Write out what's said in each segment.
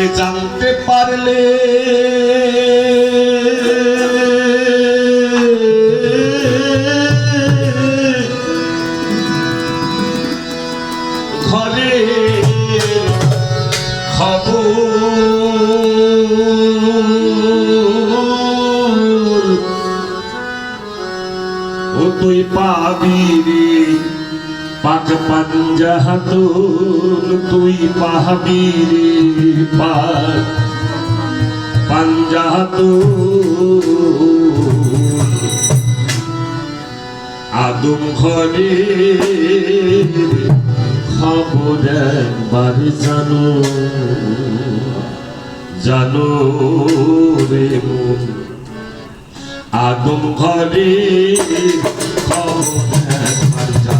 তবে জানতে পারলে। ঘরে খবর। তুই পাবি রে। পাক পাঞ্জা হাতুন তুই রে পাক পাঞ্জা হাতুন আদম ঘরে খবর একবার জানো। জানো রে আদম ঘরে খবর একবার জানো।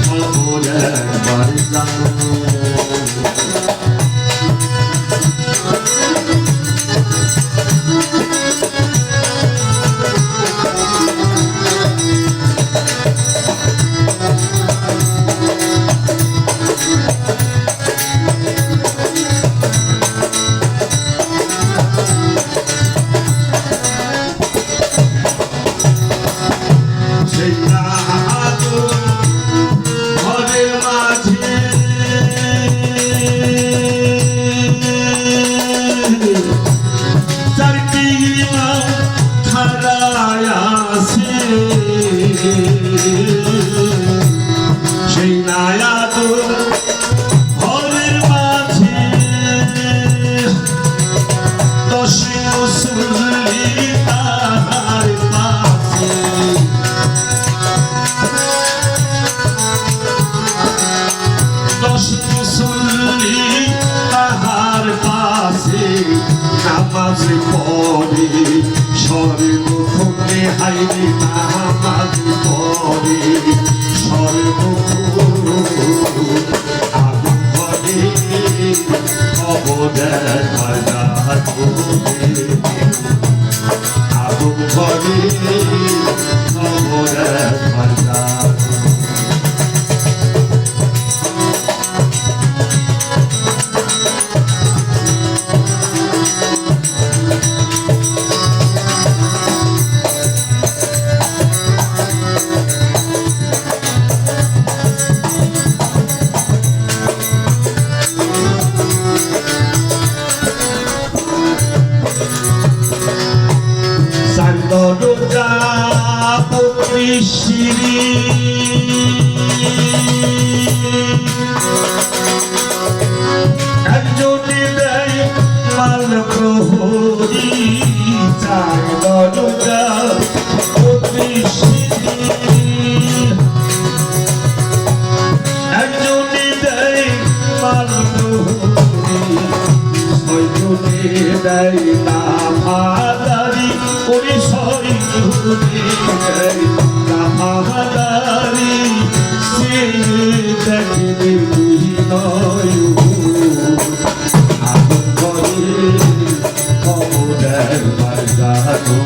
খবর আমি সেই নায়াত ঘরের মাঝে। দশ তাহার পাশে। নামাজ পড়ে সর্বক্ষণে হাইরে নামাজ সর্বক্ষণ আগুন ঘরে খবর চান্দরুজা পুত্রী শ্রী। একজনে দেয় মাল প্রহরী। দেয় না ভাদারি ওই ছয়জনে দেয় না ভাদারি সে দেখে নয় আগুন করে খবরের বাজানো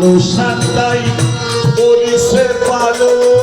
আগুন করে পরিষে পালো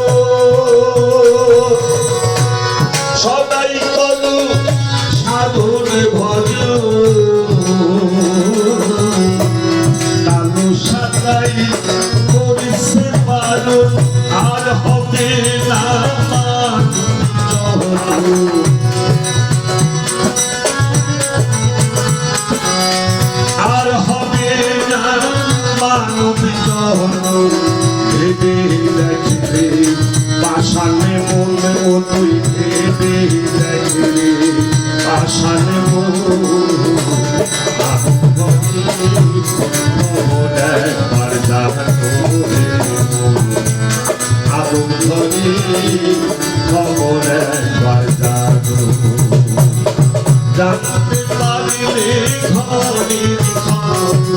জানতে পারলে ঘরের খবর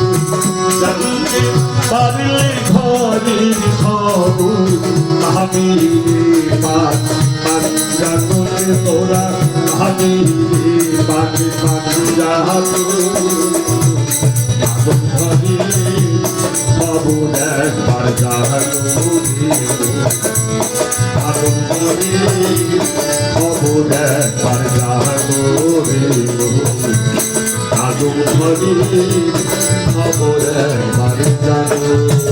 জানতে পারলে ঘরের খবর আমি পাক পাক জানলে তোরা আমি পাক পাক জানো আগুন ধরি খবর একবার রে আগুন ধরি খবর একবার রে আগুন ধরি খবর একবার জানো